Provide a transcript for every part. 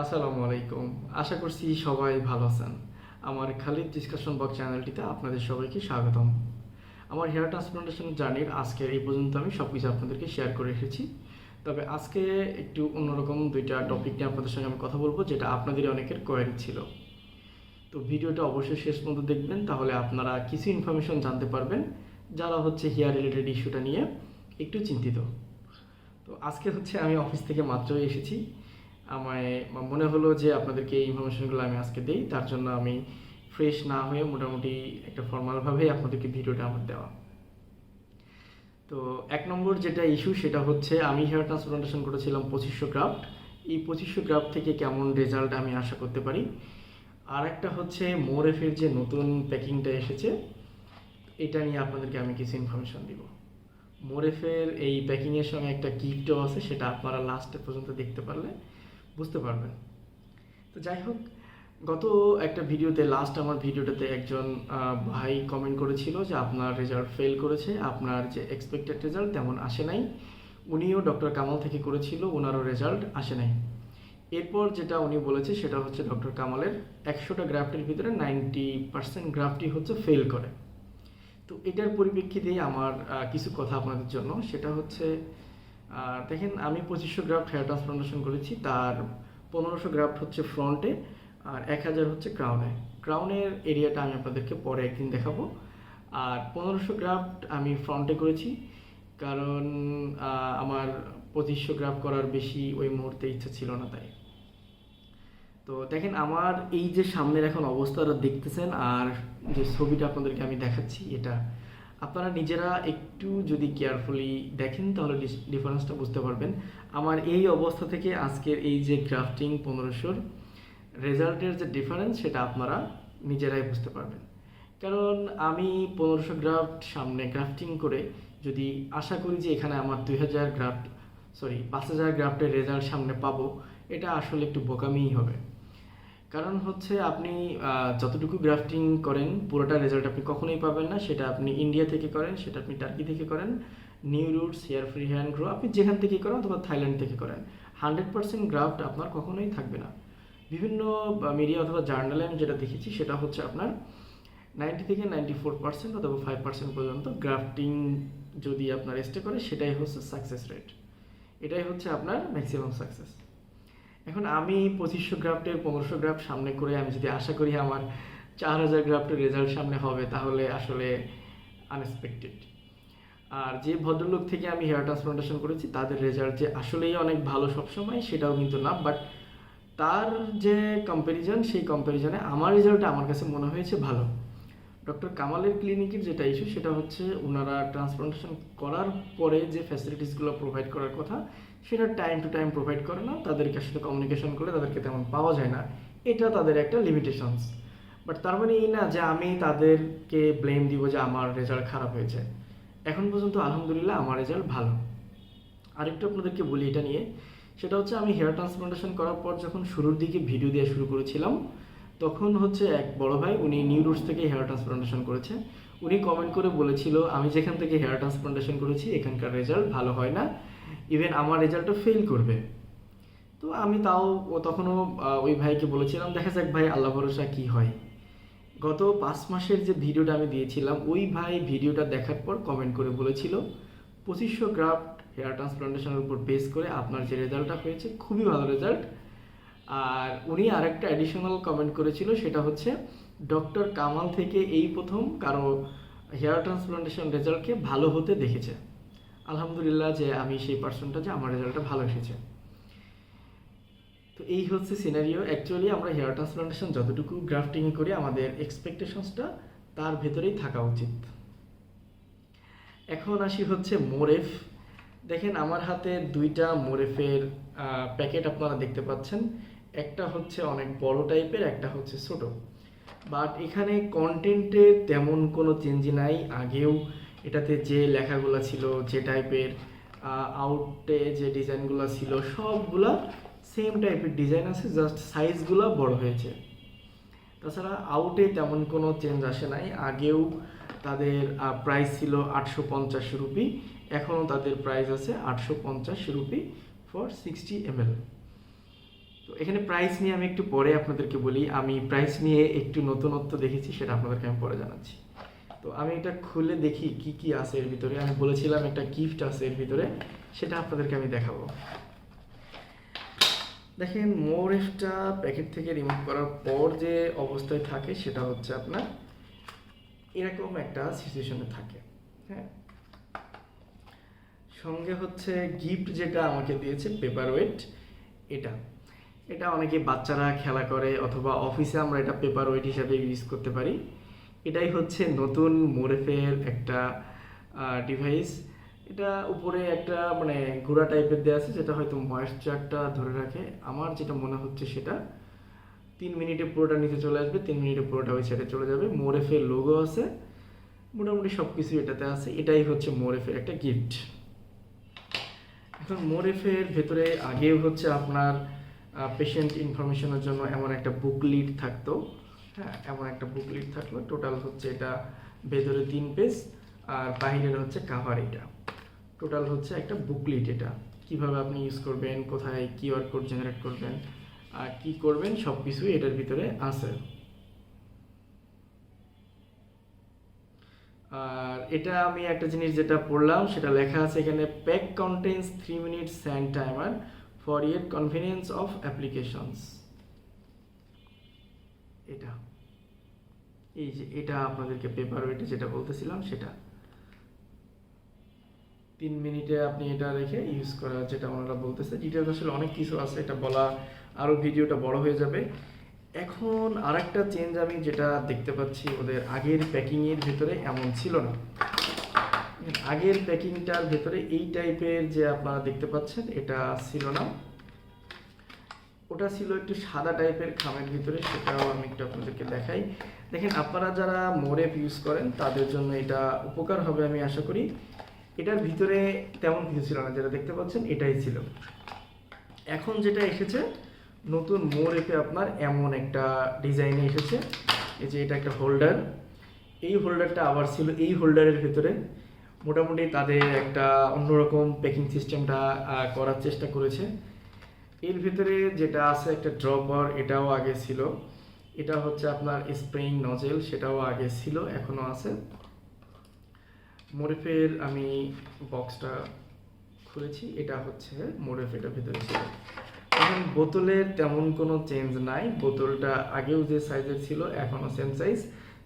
আসসালামু আলাইকুম। আশা করছি সবাই ভালো আছেন। আমার খালিদ ডিসকাশন বক চ্যানেলটিতে আপনাদের সবাইকে স্বাগতম। আমার হেয়ার ট্রান্সপ্লান্টেশন জার্নির আজকের এই পর্যন্ত আমি সব কিছু আপনাদেরকে শেয়ার করে এসেছি। তবে আজকে একটু অন্যরকম দুইটা টপিক নিয়ে আপনাদের সঙ্গে আমি কথা বলব, যেটা আপনাদের অনেকের কোয়ারি ছিল। তো ভিডিওটা অবশ্যই শেষ পর্যন্ত দেখবেন, তাহলে আপনারা কিছু ইনফরমেশন জানতে পারবেন, যারা হচ্ছে হেয়ার রিলেটেড ইস্যুটা নিয়ে একটু চিন্তিত। তো আজকে হচ্ছে আমি অফিস থেকে মাত্রই এসেছি। আমায় মনে হলো যে আপনাদেরকে এই ইনফরমেশনগুলো আমি আজকে দিই, তার জন্য আমি ফ্রেশ না হয়ে মোটামুটি একটা ফর্মালভাবেই আপনাদেরকে ভিডিওটা আমার দেওয়া। তো এক নম্বর যেটা ইস্যু সেটা হচ্ছে, আমি হেয়ার ট্রান্সপ্লান্টেশন করেছিলাম পঁচিশশো গ্রাফট এই পঁচিশশো গ্রাফট থেকে কেমন রেজাল্ট আমি আশা করতে পারি? আর একটা হচ্ছে, মোরেফের যে নতুন প্যাকিংটা এসেছে, এটা নিয়ে আপনাদেরকে আমি কিছু ইনফরমেশন দিব। মোরেফের এই প্যাকিংয়ের সঙ্গে একটা গিফটও আছে, সেটা আপনারা লাস্টে পর্যন্ত দেখতে পারলে। বুঝতে পারবেন। তো যাই হোক, গত একটা ভিডিওতে লাস্ট আমার ভিডিওটাতে একজন ভাই কমেন্ট করেছিল যে আপনার রেজাল্ট ফেল করেছে, আপনার যে এক্সপেক্টেড রেজাল্ট তেমন আসে নাই। উনিও ডক্টর কামাল থেকে করেছিল ওনারও রেজাল্ট আসে নাই। এরপর যেটা উনি বলেছে, সেটা হচ্ছে ডক্টর কামালের একশোটা গ্রাফটের ভিতরে নাইনটি পার্সেন্ট গ্রাফটি হচ্ছে ফেল করে। তো এটার পরিপ্রেক্ষিতেই আমার কিছু কথা আপনাদের জন্য। সেটা হচ্ছে আহ, দেখেন আমি পঁচিশশো গ্রাফ হেয়ার ট্রান্সপ্লান্টেশন করেছি। তার পনেরোশো গ্রাফ হচ্ছে ফ্রন্টে আর এক হাজার হচ্ছে ক্রাউনে ক্রাউনের এরিয়াটা আমি আপনাদেরকে পরে একদিন দেখাবো। আর পনেরোশো গ্রাফট আমি ফ্রন্টে করেছি। কারণ আমার পঁচিশশো গ্রাফ করার বেশি ওই মুহূর্তে ইচ্ছা ছিল না তাই। তো দেখেন আমার এই যে সামনের এখন অবস্থাটা দেখতেছেন আর যে ছবিটা আপনাদেরকে আমি দেখাচ্ছি এটা আপনারা নিজেরা একটু যদি কেয়ারফুলি দেখেন, তাহলে ডিফারেন্সটা বুঝতে পারবেন। আমার এই অবস্থা থেকে আজকের এই যে গ্রাফটিং পনেরোশোর রেজাল্টের যে ডিফারেন্স সেটা আপনারা নিজেরাই বুঝতে পারবেন। কারণ আমি পনেরোশো গ্রাফট সামনে গ্রাফটিং করে যদি আশা করি যে এখানে আমার দুই হাজার গ্রাফট সরি পাঁচ হাজার গ্রাফটের রেজাল্ট সামনে পাবো, এটা আসলে একটু বোকামিই হবে। কারণ হচ্ছে আপনি যতটুকু গ্রাফটিং করেন, পুরোটা রেজাল্ট আপনি কখনোই পাবেন না। সেটা আপনি ইন্ডিয়া থেকে করেন, সেটা আপনি টার্কি থেকে করেন। New roots hair free hand grow আপনি যেখান থেকে করেন অথবা থাইল্যান্ড থেকে করেন। হান্ড্রেড পার্সেন্ট গ্রাফট আপনার কখনোই থাকবে না। বিভিন্ন মিডিয়া অথবা জার্নালে আমি যেটা দেখেছি, সেটা হচ্ছে আপনার নাইনটি থেকে নাইনটি ফোর পার্সেন্ট অথবা ফাইভ পার্সেন্ট পর্যন্ত গ্রাফটিং যদি আপনার স্টে করে, সেটাই হচ্ছে সাকসেস রেট এটাই হচ্ছে আপনার ম্যাক্সিমাম সাকসেস এখন আমি পঁচিশশো গ্রাফটের পনেরোশো গ্রাফ সামনে করে আমি যদি আশা করি আমার চার হাজার গ্রাফটের রেজাল্ট সামনে হবে, তাহলে আসলে আনএক্সপেক্টেড আর যে ভদ্রলোক থেকে আমি হেয়ার ট্রান্সপ্লান্টেশন করেছি, তাদের রেজাল্ট যে আসলেই অনেক ভালো সবসময় সেটাও কিন্তু না বাট তার যে কম্প্যারিজন সেই কম্প্যারিজনে আমার রেজাল্ট আমার কাছে মনে হয়েছে ভালো। ডক্টর কামালের ক্লিনিকের যেটা ইস্যু সেটা হচ্ছে ওনারা ট্রান্সপ্লান্টেশন করার পরে যে ফ্যাসিলিটিসগুলো প্রোভাইড করার কথা সেটা টাইম টু টাইম প্রোভাইড করে না, তাদেরকে সাথে কমিউনিকেশন করলে তাদেরকে তেমন পাওয়া যায় না। এটা তাদের একটা লিমিটেশনস বাট তার মানে এই না যে আমি তাদেরকে ব্লেম দিব যে আমার রেজাল্ট খারাপ হয়েছে। এখন পর্যন্ত আলহামদুলিল্লাহ আমার রেজাল্ট ভালো। আরেকটু আপনাদেরকে বলি এটা নিয়ে। সেটা হচ্ছে আমি হেয়ার ট্রান্সপ্লান্টেশন করার পর যখন শুরুর দিকে ভিডিও দেওয়া শুরু করেছিলাম, তখন হচ্ছে এক বড় ভাই, উনি নিউ রুটস থেকে হেয়ার ট্রান্সপ্লান্টেশন করেছে। উনি কমেন্ট করে বলেছিল, আমি যেখান থেকে হেয়ার ট্রান্সপ্লান্টেশন করেছি, এখানকার রেজাল্ট ভালো হয় না। ইভেন আমার রেজাল্টও ফেল করবে। তো আমি তাও ও তখনও ওই ভাইকে বলেছিলাম, দেখা যাক ভাই, আল্লাহ ভরসা কি হয়? গত পাঁচ মাসের যে ভিডিওটা আমি দিয়েছিলাম, ওই ভাই ভিডিওটা দেখার পর কমেন্ট করে বলেছিল, পঁচিশশো গ্রাফট হেয়ার ট্রান্সপ্লান্টেশনের উপর বেস করে আপনার যে রেজাল্টটা হয়েছে, খুবই ভালো রেজাল্ট আর উনি আরেকটা অ্যাডিশনাল কমেন্ট করেছিল, সেটা হচ্ছে ডক্টর কামাল থেকে এই প্রথম কারও হেয়ার ট্রান্সপ্লান্টেশন রেজাল্টকে ভালো হতে দেখেছে। আলহামদুলিল্লাহ যে আমি সেই পার্সনটা যে আমার রেজাল্টটা ভালো এসেছে। তো এই হচ্ছে সিনারিও অ্যাকচুয়ালি আমরা হেয়ার ট্রান্সপ্লান্টেশন যতটুকু গ্রাফটিং করি, আমাদের এক্সপেকটেশনসটা তার ভেতরেই থাকা উচিত। এখন আসি হচ্ছে মোরেফ। দেখেন, আমার হাতে দুইটা মোরেফের প্যাকেট আপনারা দেখতে পাচ্ছেন। একটা হচ্ছে অনেক বড় টাইপের একটা হচ্ছে ছোট। বাট এখানে কন্টেন্টে তেমন কোনো চেঞ্জ নাই। আগেও এটাতে যে লেখাগুলো ছিল, যে টাইপের আউটে যে ডিজাইনগুলো ছিল, সবগুলা সেম টাইপের ডিজাইন আছে জাস্ট সাইজগুলো বড় হয়েছে। তাছাড়া আউটে তেমন কোনো চেঞ্জ আসে নাই। আগেও তাদের প্রাইস ছিল আটশো পঞ্চাশ রুপি, এখনও তাদের প্রাইস আছে আটশো পঞ্চাশ রুপি ফর সিক্সটি এম তো এখানে প্রাইস নিয়ে আমি একটু পরে আপনাদেরকে বলি, আমি প্রাইস নিয়ে একটু নতুনত্ব দেখেছি, সেটা আপনাদেরকে আমি পরে জানাচ্ছি। তো আমি এটা খুলে দেখি কি কি আছে এর ভিতরে। আমি বলেছিলাম একটা গিফট আছে এর ভিতরে, সেটা আপনাদেরকে আমি দেখাবো। দেখেন মোরেফটা প্যাকেট থেকে রিমুভ করার পর যে অবস্থায় থাকে, সেটা হচ্ছে আপনার এরকম একটা সিচুয়েশনে থাকে হ্যাঁ? সঙ্গে হচ্ছে গিফট যেটা আমাকে দিয়েছে পেপার ওয়েট এটা। এটা অনেকে বাচ্চারা খেলা করে, অথবা অফিসে আমরা এটা পেপার ওয়েট হিসাবে ইউজ করতে পারি। এটাই হচ্ছে নতুন মোরেফের একটা ডিভাইস এটা উপরে একটা মানে ঘোড়া টাইপের দেওয়া আছে, যেটা হয়তো ময়েশ্চারটা ধরে রাখে। আমার যেটা মনে হচ্ছে সেটা, তিন মিনিটে পুরোটা নিচে চলে আসবে, তিন মিনিটে পুরোটা ওই সাইডে চলে যাবে। মোরেফের লোগো আছে। মোটামুটি সব কিছু এটাতে আছে। এটাই হচ্ছে মোরেফের একটা গিফট এখন মোরেফের ভেতরে আগেও হচ্ছে আপনার পেশেন্ট ইনফরমেশনের জন্য এমন একটা বুকলিট থাকতো। হ্যাঁ এমন একটা বুকলিট থাকল। টোটাল হচ্ছে এটা ভেতরে তিন পেজ আর বাহিরের হচ্ছে কাভার এটা। টোটাল হচ্ছে একটা বুকলিট এটা। কীভাবে আপনি ইউজ করবেন, কোথায় কিউআর কোড জেনারেট করবেন, আর কি করবেন সব কিছুই এটার ভিতরে আছে। আর এটা আমি একটা জিনিস যেটা পড়লাম, সেটা লেখা আছে এখানে pack contents three minutes sand timer for your convenience of applications এটা। এই যে এটা আপনাদেরকে পেপার ওয়েটে যেটা বলতেছিলাম, সেটা। তিন মিনিটে আপনি এটা রেখে ইউজ করা যেটা ওনারা বলতেছে। ডিটেলস আসলে অনেক কিছু আছে, এটা বলা আরও ভিডিওটা বড় হয়ে যাবে। এখন আরেকটা চেঞ্জ আমি যেটা দেখতে পাচ্ছি, ওদের আগের প্যাকিংয়ের ভেতরে এমন ছিল না। আগের প্যাকিংটার ভেতরে এই টাইপের যে আপনারা দেখতে পাচ্ছেন, এটা ছিল না। ওটা ছিল একটু সাদা টাইপের খামের ভিতরে, সেটাও আমি একটু আপনাদেরকে দেখাই। দেখেন, আপনারা যারা মোরেপ ইউজ করেন, তাদের জন্য এটা উপকার হবে আমি আশা করি। এটার ভিতরে তেমন কিছু ছিল না, যেটা দেখতে পাচ্ছেন, এটাই ছিল। এখন যেটা এসেছে, নতুন মোর এপে আপনার এমন একটা ডিজাইনে এসেছে। এই যে এটা একটা হোল্ডার এই হোল্ডারটা আবার ছিল এই হোল্ডারের ভিতরে। মোটামুটি তাদের একটা অন্যরকম প্যাকিং সিস্টেমটা করার চেষ্টা করেছে। এর ভিতরে যেটা আছে একটা ড্রপার এটাও আগে ছিল। এটা হচ্ছে আপনার স্প্রিং নজেল সেটাও আগে ছিল, এখনও আছে। মোরেফের আমি বক্সটা খুলেছি, এটা হচ্ছে মোরেফেটার ভিতরে ছিল। এখন বোতলের তেমন কোনো চেঞ্জ নাই, বোতলটা আগেও যে সাইজের ছিল, এখনও সেম সাইজ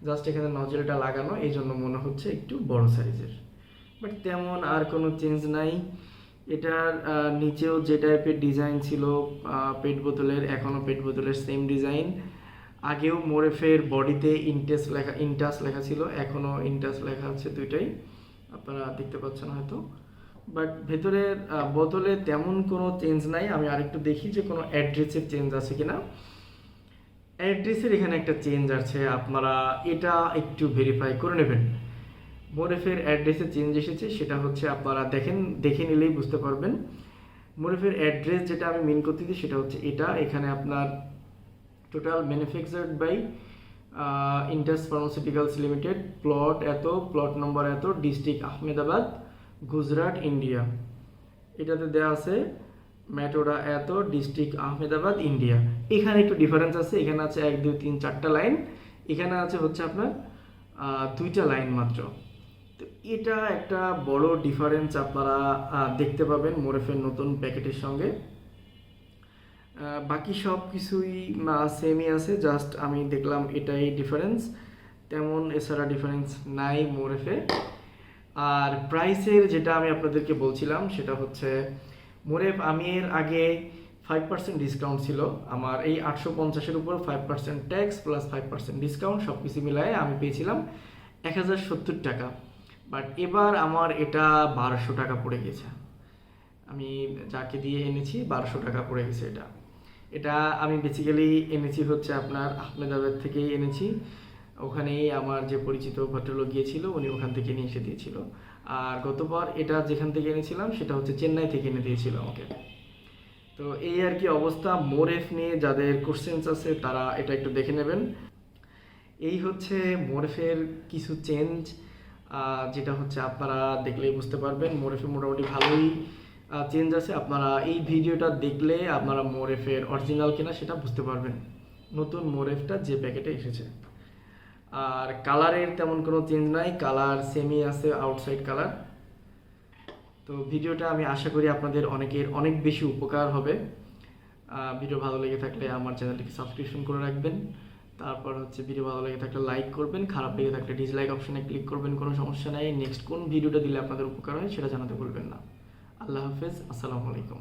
জাস্ট এখানে নজেলটা লাগানো এই জন্য মনে হচ্ছে একটু বড় সাইজের বাট তেমন আর কোনো চেঞ্জ নাই। এটার নিচেও যে টাইপের ডিজাইন ছিল পেট বোতলের এখনও পেট বোতলের সেম ডিজাইন আগেও মোরেফের বডিতে ইনটেস লেখা ইনটাস লেখা ছিল এখনও ইনটাস লেখা আছে দুইটাই। আপনারা দেখতে পাচ্ছেন হয়তো। বাট ভেতরের বোতলে তেমন কোনো চেঞ্জ নাই। আমি আরেকটু দেখি যে কোনো অ্যাড্রেসের চেঞ্জ আছে কি না অ্যাড্রেসের এখানে একটা চেঞ্জ আছে। আপনারা এটা একটু ভেরিফাই করে নেবেন। মোরেফের অ্যাড্রেসে চেঞ্জ এসেছে, সেটা হচ্ছে আপনারা দেখেন, দেখে নিলেই বুঝতে পারবেন। মোরেফের অ্যাড্রেস যেটা আমি মেন করতে দিই সেটা হচ্ছে এটা। এখানে আপনার total manufactured by Intas pharmaceuticals limited plot এত প্লট নম্বর এত ডিস্ট্রিক্ট আহমেদাবাদ, গুজরাট ইন্ডিয়া এটাতে দেওয়া আছে ম্যাটোরা এত ডিস্ট্রিক্ট আহমেদাবাদ ইন্ডিয়া এখানে একটু ডিফারেন্স আছে, এখানে আছে এক, দুই, তিন, চারটা লাইন এখানে আছে হচ্ছে আপনার দুইটা লাইন মাত্র। এটা একটা বড় ডিফারেন্স আপনারা দেখতে পাবেন মোরেফের নতুন প্যাকেটের সঙ্গে। বাকি সব কিছুই সেমই আছে জাস্ট আমি দেখলাম এটাই ডিফারেন্স তেমন এছাড়া ডিফারেন্স নাই মোরেফে। আর প্রাইসের যেটা আমি আপনাদেরকে বলছিলাম, সেটা হচ্ছে, মোরেফ আমি এর আগে ফাইভ পার্সেন্ট ডিসকাউন্ট ছিল। আমার এই আটশো পঞ্চাশের উপর five percent tax plus five percent discount সব কিছু মিলায়ে আমি পেয়েছিলাম এক হাজার সত্তর টাকা। বাট এবার আমার এটা বারোশো টাকা পড়ে গেছে। আমি যাকে দিয়ে এনেছি, বারোশো টাকা পড়ে গেছে এটা। এটা আমি বেসিক্যালি এনেছি হচ্ছে আপনার আহমেদাবাদ থেকেই এনেছি। ওখানেই আমার যে পরিচিত ভদ্রলোক গিয়েছিল, উনি ওখান থেকে নিয়ে এসে দিয়েছিল। আর গতবার এটা যেখান থেকে এনেছিলাম, সেটা হচ্ছে চেন্নাই থেকে এনে দিয়েছিল আমাকে। তো এই আর কি অবস্থা মোরেফ নিয়ে যাদের কোশ্চেন্স আছে, তারা এটা একটু দেখে নেবেন। এই হচ্ছে মোরেফের কিছু চেঞ্জ যেটা হচ্ছে আপনারা দেখলেই বুঝতে পারবেন। মোরেফে মোটামুটি ভালোই চেঞ্জ আছে। আপনারা এই ভিডিওটা দেখলে আপনারা মোরেফের অরিজিনাল কিনা সেটা বুঝতে পারবেন। নতুন মোরেফটা যে প্যাকেটে এসেছে। আর কালারের তেমন কোনো চেঞ্জ নাই। কালার সেমই আছে আউটসাইড কালার তো ভিডিওটা আমি আশা করি আপনাদের অনেকের অনেক বেশি উপকার হবে। ভিডিও ভালো লেগে থাকলে আমার চ্যানেলটিকে সাবস্ক্রিপশন করে রাখবেন। তারপর হচ্ছে ভিডিও ভালো লেগে থাকলে লাইক করবেন, খারাপ লেগে থাকলে ডিসলাইক অপশনে ক্লিক করবেন, কোনো সমস্যা নেই। নেক্সট কোন ভিডিওটা দিলে আপনাদের উপকার হয় সেটা জানাতে ভুলবেন না। আল্লাহ হাফেজ, আসসালামু আলাইকুম।